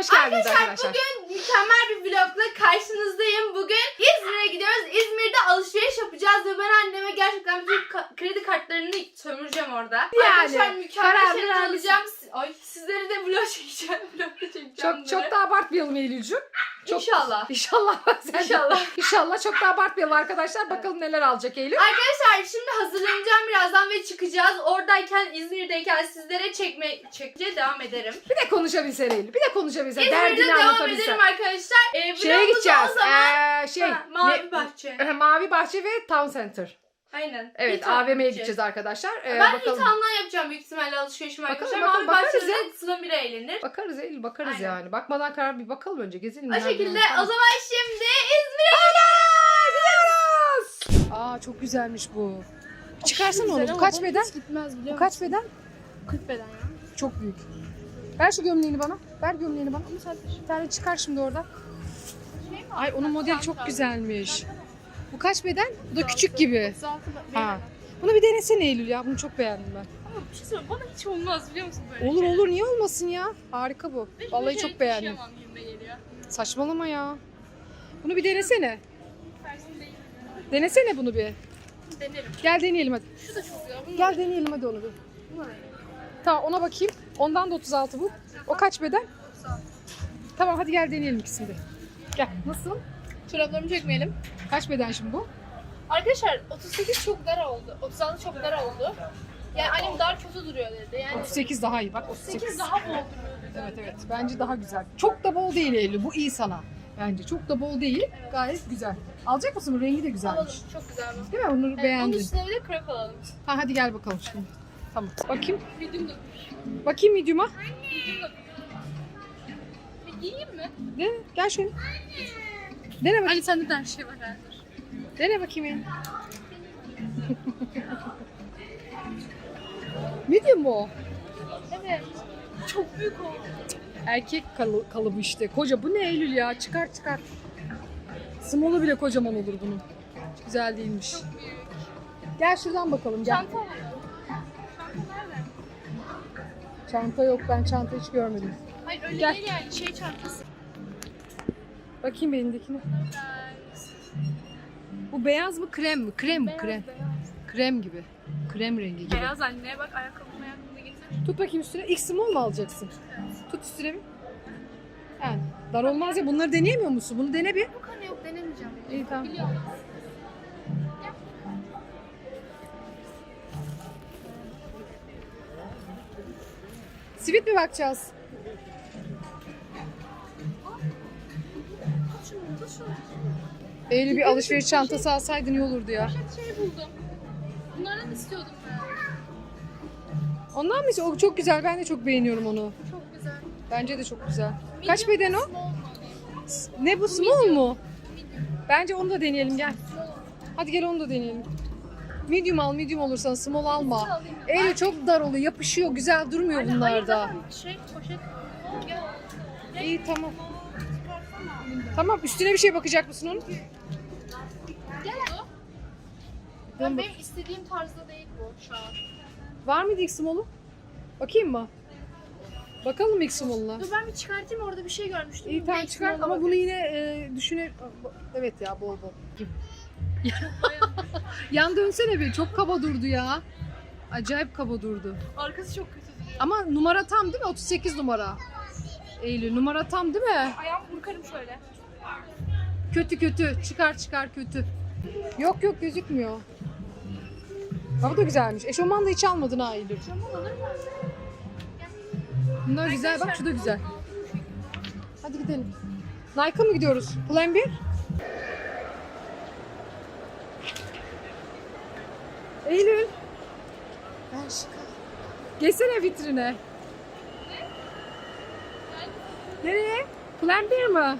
hoş geldiniz Arkadaşlar arkadaşlar. bugün mükemmel bir vlogla karşınızdayım. Bugün İzmir'e gidiyoruz. İzmir'de alışveriş yapacağız ve ben anneme gerçekten bütün ka- kredi kartlarını sömüreceğim orada. Arkadaşlar mükemmel şeyler alacağım. Ay sizleri de vlog çekeceğim. Vlog çekeceğim. Çok çok bunları. da abartmayalım Eylül'cüğüm. Çok- İnşallah. İnşallah. sen İnşallah. İnşallah çok da abartmayalım arkadaşlar. Bakalım neler alacak Eylül. Arkadaşlar şimdi hazırlanacağım birazdan ve çıkacağız. Oradayken İzmir'deyken sizlere çekme çekmeye devam ederim. Bir de konuşabilsen Eylül. Bir de konuşabilsen. İzmir'de Derdini devam anlatabilsen. ederim arkadaşlar. Ee, Şeye gideceğiz. Zaman... Ee, şey. Ha, Mavi ne- Bahçe. Mavi Bahçe ve Town Center. Aynen. Evet tane AVM'ye gideceğiz. gideceğiz arkadaşlar. Ee, ben bakalım. Hitan'dan yapacağım büyük ihtimalle alışverişimi Bakalım, arkadaşlar. bakalım, Mavi bakarız Bahçe'de Sıla Mira eğlenir. Bakarız Eylül bakarız Aynen. yani. Bakmadan karar bir bakalım önce gezelim. O şekilde o zaman şimdi İzmir'e gidiyoruz. Aa çok güzelmiş bu. Çıkarsana onu. Bu kaç beden? gitmez Bu kaç beden? 40 beden ya. Çok büyük. Ver şu gömleğini bana. Ver gömleğini bana. Bir tane çıkar şimdi orada. Ay onun modeli çok güzelmiş. Bu kaç beden? Bu da küçük gibi. 36 Ha. Bunu bir denesene Eylül ya. Bunu çok beğendim ben. Ama bir şey söyleyeyim bana hiç olmaz biliyor musun böyle Olur şey? olur niye olmasın ya? Harika bu. Hiç Vallahi böyle çok şey beğendim. taşıyamam gibime geliyor. Saçmalama ya. Bunu bir denesene. Değil. Denesene bunu bir. Denerim. Gel deneyelim hadi. Şu da çok güzel. Bunu Gel deneyelim hadi onu bir. Tamam ona bakayım. Ondan da 36 bu. O kaç beden? Tamam hadi gel deneyelim ikisini de. Gel. Nasıl? Çoraplarımı çekmeyelim. Kaç beden şimdi bu? Arkadaşlar 38 çok dar oldu. 36 çok dar oldu. Yani annem dar kötü duruyor dedi. Yani 38 daha iyi bak 38. 38 daha bol duruyor dedi. Evet evet bence daha güzel. Çok da bol değil Eylül bu iyi sana. Bence çok da bol değil gayet güzel. Alacak mısın? Bu rengi de güzelmiş. Alalım. Çok güzel bu. Değil mi? Onu Evet, onun beğendin. üstüne bir de krep alalım. Ha, hadi gel bakalım şimdi. Tamam. Bakayım. Medium da Bakayım medium'a. Medium da giyeyim mi? Dene. Gel şöyle. Dene bakayım. Hani sende de her şey var herhalde. Dene bakayım Eylül. medium mu o? Evet. Çok büyük oldu. Erkek kalı- kalıbı işte. Koca. Bu ne Eylül ya? Çıkar çıkar. Small'u bile kocaman olur bunun. Güzel değilmiş. Çok büyük. Gel şuradan bakalım. Gel. Çanta alalım. Çanta nerede? Çanta yok. Ben çanta hiç görmedim. Hayır öyle Gel. değil yani şey çantası. Bakayım elindekine. Bu beyaz mı krem mi? Krem mi? Krem. Krem gibi. Krem rengi gibi. Beyaz anne bak ayakkabımı ayakkabımı getir. Tut bakayım üstüne. X small mu alacaksın? Tut üstüne bir. Yani dar olmaz ya. Bunları deneyemiyor musun? Bunu dene bir. Yok anne yok denemeyeceğim. İyi tamam. Biliyorum. Sivit mi bakacağız? Eylül bir alışveriş çantası alsaydın iyi olurdu ya. Poşet şey buldum. Bunlardan istiyordum ben. Ondan mı? O çok güzel. Ben de çok beğeniyorum onu. Çok güzel. Bence de çok güzel. Kaç Medium beden o? small mu alayım? Ne bu small mu? Bence onu da deneyelim gel. Hadi gel onu da deneyelim. Medium al, medium olursan small alma. alayım. Eylül çok dar oluyor, yapışıyor, güzel durmuyor bunlarda. hayır, zaten Şey poşet. Gel. İyi tamam. Tamam üstüne bir şey bakacak mısın onun? Gel o. Ben benim istediğim tarzda değil bu şu an. Var mıydı ilk small'u? Bakayım mı? Bakalım ilk small'una. Dur ben bir çıkartayım orada bir şey görmüştüm. İyi tamam çıkar ama bunu yine e, düşünür... Evet ya bol bol. Yan dönsene bir çok kaba durdu ya. Acayip kaba durdu. Arkası çok kötü duruyor. Ama numara tam değil mi? 38 numara. Eylül numara tam değil mi? Ayağımı burkarım şöyle. Kötü kötü. Çıkar çıkar kötü. Yok yok gözükmüyor. Bu da güzelmiş. Eşofman da hiç almadın ha Eylül. Bunlar güzel. Bak şu da güzel. Hadi gidelim. Nike'a mı gidiyoruz? Plan 1. Eylül. Ben şık. Geçsene vitrine. Nereye? Plan 1 mi?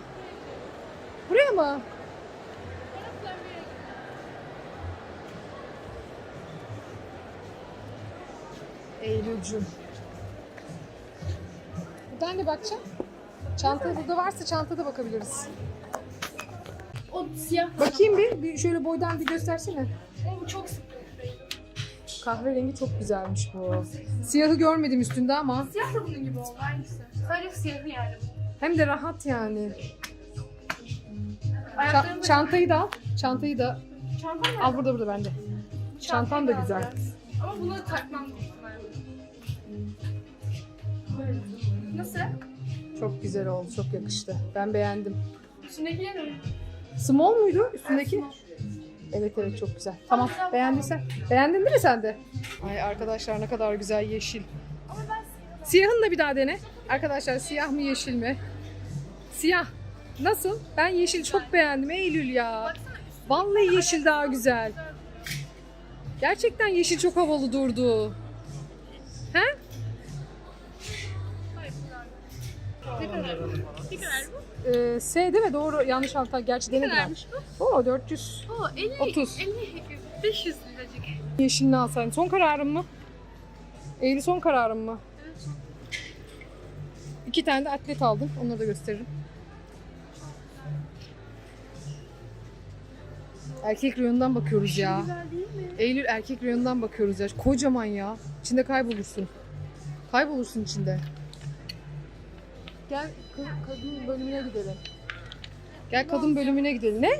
Buraya mı? Eylül'cüm. Buradan ne bakacağım? Çantada da varsa çantada bakabiliriz. O siyah. Bakayım bir, bir şöyle boydan bir göstersene. O çok sık. Kahverengi çok güzelmiş bu. Siyahı görmedim üstünde ama. Siyah da bunun gibi oldu aynısı. Sadece siyahı yani. Hem de rahat yani. Ça- Ayaklarım çantayı da al. Çantayı da Çantam nerede? al burada burada bende. Çantam da güzel. Ama bunu takmam ihtimalle. Nasıl? Çok güzel oldu. Çok yakıştı. Ben beğendim. Üstündekiler mi? Small muydu üstündeki? Evet evet çok güzel. Tamam beğendiysen. Beğendin değil mi sen de? Ay arkadaşlar ne kadar güzel yeşil. Da bir daha dene. Arkadaşlar siyah mı yeşil mi? Siyah. Nasıl? Ben yeşil çok beğendim Eylül ya. Vallahi yeşil daha güzel. Gerçekten yeşil çok havalı durdu. He? ne kadar? Ne kadar bu? Ee, S değil mi? Doğru. Yanlış altta. Gerçi Ne denedim ben. kadarmış bu? Oo 400. Oo 50. 30. 50. 500 liracık. Yeşilini alsaydın. Son kararın mı? Eylül son kararın mı? Evet. İki tane de atlet aldım. Onları da gösteririm. Erkek reyonundan bakıyoruz ya. Güzel değil mi? Eylül erkek reyonundan bakıyoruz ya. Kocaman ya. İçinde kaybolursun. Kaybolursun içinde. Gel ka- kadın bölümüne gidelim. Gel kadın bölümüne gidelim. Ne?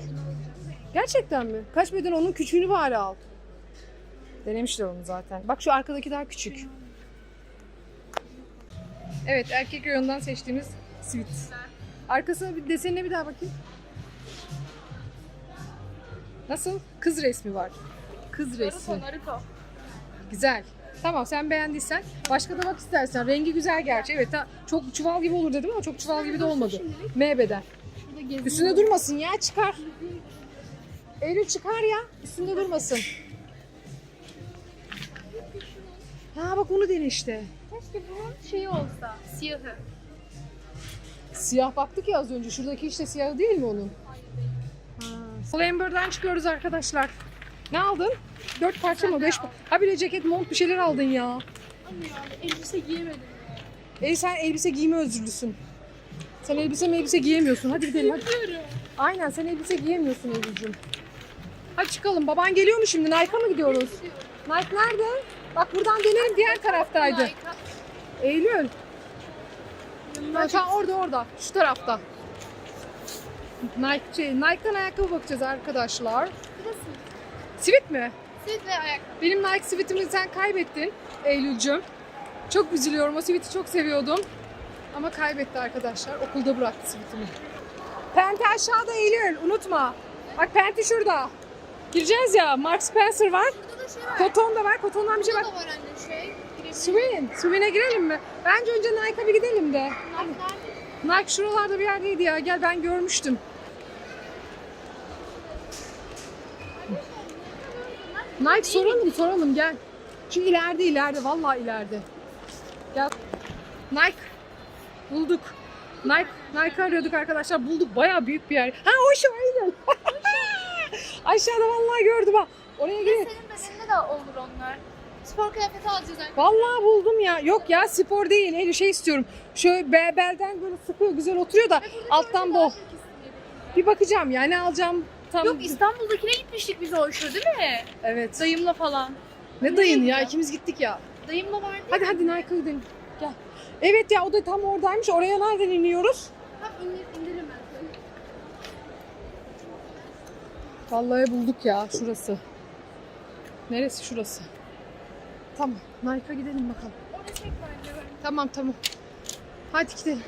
Gerçekten mi? Kaç beden onun küçüğünü bari al. Denemişler onu zaten. Bak şu arkadaki daha küçük. Evet erkek reyonundan seçtiğimiz sweet. Arkasına bir desenine bir daha bakayım. Nasıl? Kız resmi var. Kız resmi. Naruto, Naruto. Güzel. Tamam sen beğendiysen. Başka da bak istersen. Rengi güzel gerçi. Evet ta- çok çuval gibi olur dedim ama çok çuval gibi de olmadı. M beden. Şurada geziyor. Üstünde durmasın ya çıkar. Eylül çıkar ya. Üstünde durmasın. Ha bak onu dene işte. Keşke bunun şeyi olsa. Siyahı. Siyah baktık ya az önce. Şuradaki işte siyahı değil mi onun? Slamber'dan çıkıyoruz arkadaşlar. Ne aldın? Dört parça mı? Beş parça? Ha bir de ceket, mont bir şeyler aldın ya. Ama yani elbise giyemedim. Ey sen elbise giyme özürlüsün. Sen elbise elbise giyemiyorsun. Hadi gidelim hadi. Aynen sen elbise giyemiyorsun Eylül'cüm. Hadi çıkalım. Baban geliyor mu şimdi? Nike'a mı gidiyoruz? Nike nerede? Bak buradan dönelim diğer taraftaydı. Eylül. Ha, orada orada. Şu tarafta. Nike, şey, Nike'dan ayakkabı bakacağız arkadaşlar. Burası. Sivit mi? Siz ve ayakkabı. Benim Nike sivitimi sen kaybettin Eylül'cüm. Çok üzülüyorum. O siviti çok seviyordum. Ama kaybetti arkadaşlar. Okulda bıraktı sivitimi. Penti aşağıda Eylül. Unutma. Bak Penti şurada. Gireceğiz ya. Mark Spencer var. Burada da şey var. Koton da var. Kotondan bir şey Burada bak. da var anne şey. Swin. Swin'e girelim mi? Bence önce Nike'a bir gidelim de. Nerede? Nike şuralarda bir yerdeydi ya. Gel ben görmüştüm. Nike soralım soralım gel. Şu ileride ileride vallahi ileride. Gel. Nike. Bulduk. Nike, Nike arıyorduk arkadaşlar. Bulduk. Bayağı büyük bir yer. Ha o şu aynen. Aşağıda vallahi gördüm ha. Oraya gidelim. Senin bedeninde de olur onlar. Spor kıyafeti alacağız anne. Vallahi buldum ya. Yok ya spor değil. Öyle şey istiyorum. Şöyle be- belden böyle sıkıyor güzel oturuyor da alttan bol. Bir bakacağım ya ne alacağım tam. Yok İstanbul'dakine gitmiştik biz o şu değil mi? Evet. Dayımla falan. Ne dayın ya ikimiz gittik ya. Dayımla vardı. Hadi hadi Nike'a gidelim. Gel. Evet ya o da tam oradaymış. Oraya nereden iniyoruz? Tam indir, indirim ben. Vallahi bulduk ya şurası. Neresi şurası? Tamam. Nike'a gidelim bakalım. Orada çek bence. Tamam tamam. Hadi gidelim.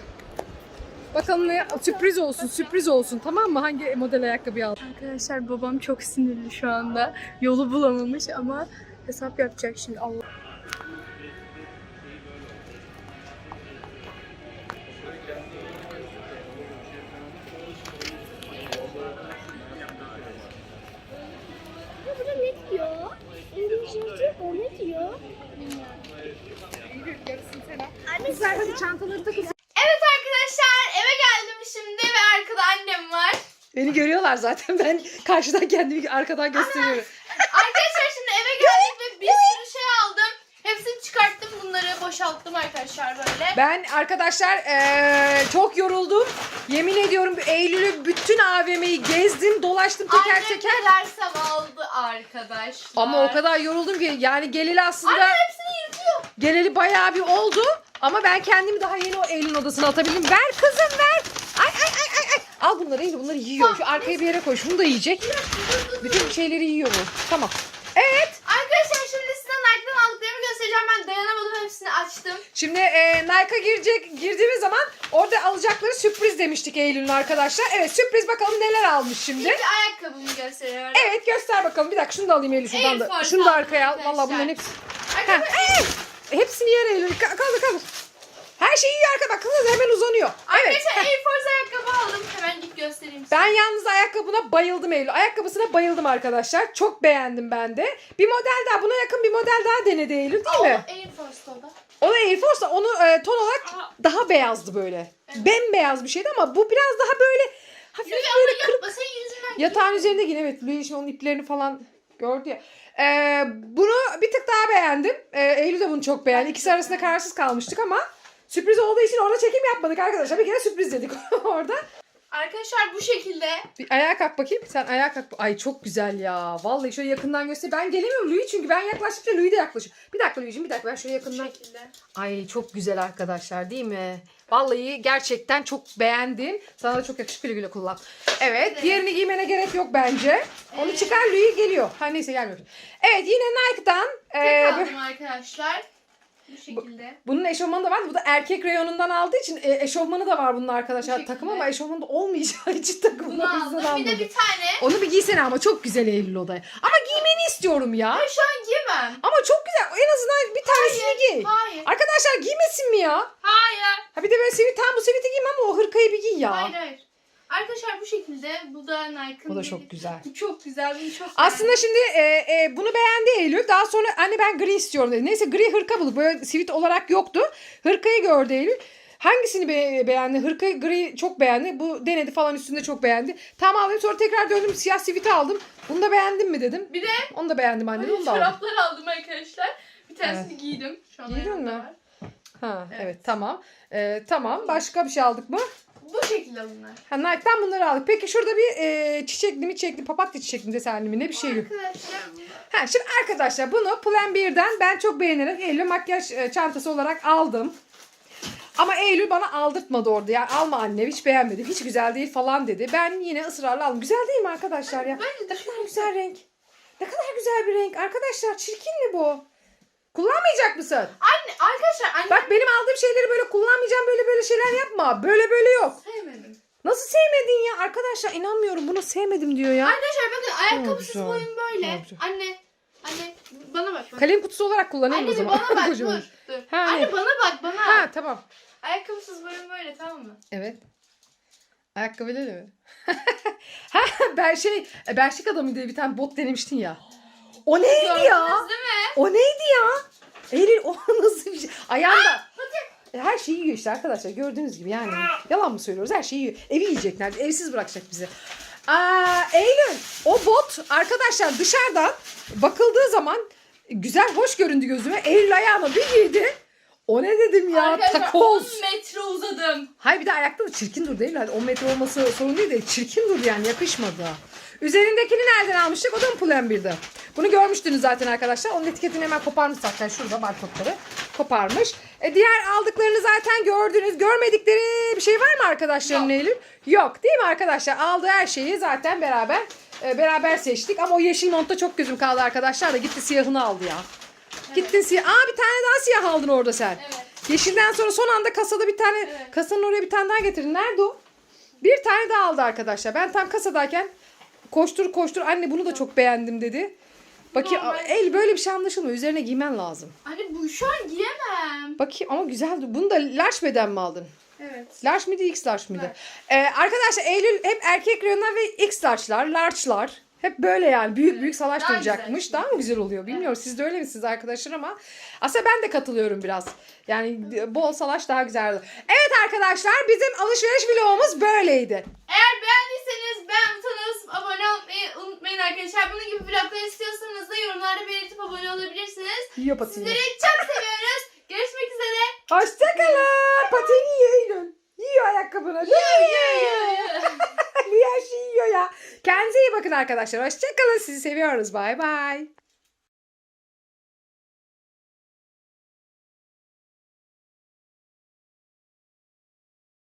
Bakalım ne sürpriz olsun sürpriz olsun tamam mı? Hangi model ayakkabıyı al? Arkadaşlar babam çok sinirli şu anda. Yolu bulamamış ama hesap yapacak şimdi. Allah. Burada ne diyor? İngilizce o ne diyor? Güzel hadi çantaları takın. Evet arkadaşlar eve geldim şimdi ve arkada annem var. Beni görüyorlar zaten ben karşıdan kendimi arkadan gösteriyorum. Arkadaşlar şimdi eve geldik ve bir sürü şey aldım. Hepsini çıkarttım bunları boşalttım arkadaşlar böyle. Ben arkadaşlar eee, çok yoruldum. Yemin ediyorum Eylül'ü bütün AVM'yi gezdim, dolaştım teker Annem teker. dilersem aldı arkadaşlar. Ama o kadar yoruldum ki yani geleli aslında Annem hepsini yırtıyor. geleli bayağı bir oldu. Ama ben kendimi daha yeni o Eylül'ün odasına atabildim. Ver kızım ver. Ay ay ay ay. ay. Al bunları Eylül bunları yiyor. Şu arkaya bir yere koy. Şunu da yiyecek. Bütün şeyleri yiyor bu. Tamam. Evet. Arkadaşlar şimdi size Nike'dan aldıklarımı göstereceğim. Ben dayanamadım hepsini açtım. Şimdi e, Nike'a girecek girdiğimiz zaman orada alacakları sürpriz demiştik Eylül'ün arkadaşlar. Evet sürpriz bakalım neler almış şimdi. İlk ayakkabımı gösteriyorum. Evet göster bakalım. Bir dakika şunu da alayım Eylül şuradan da. Şunu da aldım arkaya al. arkadaşlar. Vallahi bunların hepsi. Ha, Arkadaşlar, hepsini yer Eylül. Ka- Kaldır kaldır. Her şeyi yiyor arka bak kız hemen uzanıyor. Evet. arkadaşlar Air Force ayakkabı aldım. Hemen git göstereyim size. Ben yalnız ayakkabına bayıldım Eylül. Ayakkabısına bayıldım arkadaşlar. Çok beğendim ben de. Bir model daha buna yakın bir model daha denedi Eylül değil mi? Air Force'da o da. O da Air Force'da onu e, ton olarak Aa. daha beyazdı böyle. Bembeyaz bir şeydi ama bu biraz daha böyle hafif Lütfen böyle ama kırık. yapma yüzünden. Yatağın üzerinde yine evet. Louis onun iplerini falan gördü ya. Ee, bunu bir tık daha beğendim. Ee, Eylül de bunu çok beğendi. İkisi arasında kararsız kalmıştık ama sürpriz olduğu için orada çekim yapmadık arkadaşlar. Bir kere sürpriz dedik orada. Arkadaşlar bu şekilde. Bir ayağa kalk bakayım. Sen ayağa kalk. Ay çok güzel ya. Vallahi şöyle yakından göster. Ben gelemiyorum Louis çünkü ben yaklaştıkça Louis de yaklaşıyor. Bir dakika Louis'cim bir dakika ben şöyle Bu yakından. şekilde. Ay çok güzel arkadaşlar değil mi? Vallahi gerçekten çok beğendim. Sana da çok yakışıklı güle güle kullan. Evet Evet. diğerini giymene gerek yok bence. Onu Evet. çıkar Louis geliyor. Ha neyse gelmiyor. Evet yine Nike'dan. Tek ee, aldım arkadaşlar. Bu şekilde. bunun eşofmanı da var. Bu da erkek reyonundan aldığı için e, eşofmanı da var bunun arkadaşlar. Bu. Takım ama eşofmanı da olmayacağı için takım. Bunu aldım. Bir de bir tane. Onu bir giysene ama çok güzel Eylül odaya. Ama giymeni istiyorum ya. Ben şu an giyemem. Ama çok güzel. En azından bir tanesini giy. Hayır. Arkadaşlar giymesin mi ya? Hayır. Ha bir de böyle sivit tam bu siviti giymem ama o hırkayı bir giy ya. Hayır hayır. Arkadaşlar bu şekilde. Bu da Nike'ın. Bu da çok güzel. Bu çok güzel. Bunu çok Aslında şimdi e, e, bunu beğendi Eylül. Daha sonra anne ben gri istiyorum dedi. Neyse gri hırka bulduk. Böyle sivit olarak yoktu. Hırkayı gördü Eylül. Hangisini be- beğendi? Hırkayı gri çok beğendi. Bu denedi falan üstünde çok beğendi. Tamam aldım. Sonra tekrar döndüm siyah siviti aldım. Bunu da beğendin mi dedim. Bir de Onu da beğendim anne. Onu da aldım. çoraplar aldım arkadaşlar. Bir tanesini giydim. Şu an Giydin ayağımda mi? var. Ha evet, Evet. tamam. E, tamam. Başka bir şey aldık mı? Bu şekilde bunlar. Ha Nike'dan bunları aldık. Peki şurada bir e, çiçekli mi çiçekli papatya çiçekli mi desenli mi ne bir şey yok. Arkadaşlar Ha, şimdi arkadaşlar bunu Plan 1'den ben çok beğenerek Eylül makyaj e, çantası olarak aldım. Ama Eylül bana aldırtmadı orada. Ya alma anne hiç beğenmedim. Hiç güzel değil falan dedi. Ben yine ısrarla aldım. Güzel değil mi arkadaşlar ya? Ben de Ne kadar güzel renk. Ne kadar güzel bir renk. Arkadaşlar çirkin mi bu? Kullanmayacak mısın? Anne arkadaşlar anne Bak benim aldığım şeyleri böyle kullanmayacağım. Böyle böyle şeyler yapma. Böyle böyle yok. sevmedim. Nasıl sevmedin ya? Arkadaşlar inanmıyorum. Bunu sevmedim diyor ya. Arkadaşlar bakın ayakkabısız boyum böyle. Anne anne bana bak. bana. Kalem kutusu olarak kullanayım Anne o zaman. bana bak dur. dur. Ha, Anne ne? bana bak bana. Ha tamam. Ayakkabısız boyum böyle tamam mı? Evet. Ayakkabıyla mi? ha ben şey Berşik adamı diye bir tane bot denemiştin ya. O neydi ya? Gördünüz değil mi? O neydi ya? Eylül o nasıl bir şey? Ayağında. E, Her şeyi yiyor işte arkadaşlar gördüğünüz gibi yani. Yalan mı söylüyoruz? Her şeyi yiyor. Evi yiyecekler. Evsiz bırakacak bizi. Aa, Eylül o bot arkadaşlar dışarıdan bakıldığı zaman güzel hoş göründü gözüme. Eylül ayağıma bir giydi. O ne dedim ya? Arkadaşlar Takoz. 10 metre uzadım. Hayır bir de ayakta da çirkin dur değil mi? Hadi 10 metre olması sorun değil de çirkin dur yani yakışmadı. Üzerindekini nereden almıştık? O da mı Pull&Bear'di? Bunu görmüştünüz zaten arkadaşlar. Onun etiketini hemen koparmış zaten. Şurada barkodları koparmış. E, diğer aldıklarını zaten gördünüz. Görmedikleri bir şey var mı arkadaşların Yok. Eylül? Yok değil mi arkadaşlar? Aldığı her şeyi zaten beraber e, beraber seçtik. Ama o yeşil montta çok gözüm kaldı arkadaşlar da gitti siyahını aldı ya. Gittin siyah. Aa bir tane daha siyah aldın orada sen. Evet. Yeşilden sonra son anda kasada bir tane Evet. kasanın oraya bir tane daha getirin. Nerede o? Bir tane daha aldı arkadaşlar. Ben tam kasadayken koştur koştur anne bunu da çok beğendim dedi. Bakayım Normal. el böyle bir şey anlaşılmıyor. Üzerine giymen lazım. Anne bu şu an giyemem. Bakayım ama güzeldi. Bunu da large beden mi aldın? Evet. Large mıydı X large mıydı? Large. Ee, arkadaşlar Eylül hep erkek reyonlar ve X large'lar, large'lar. Hep böyle yani büyük büyük salaş Daha duracakmış. güzel. Daha mı güzel oluyor bilmiyorum. Siz de öyle misiniz arkadaşlar ama aslında ben de katılıyorum biraz. Yani bol salaş daha güzeldi. Evet arkadaşlar bizim alışveriş vlogumuz böyleydi. Eğer yorumlarda belirtip abone olabilirsiniz. Yiyor patiğini. Sizleri çok seviyoruz. Görüşmek üzere. Hoşçakalın. Patiğini yiyor Eylül. Yiyor ayakkabını. Bu her şeyi yiyor ya. Kendinize iyi bakın arkadaşlar. Hoşçakalın. Sizi seviyoruz. Bay bay.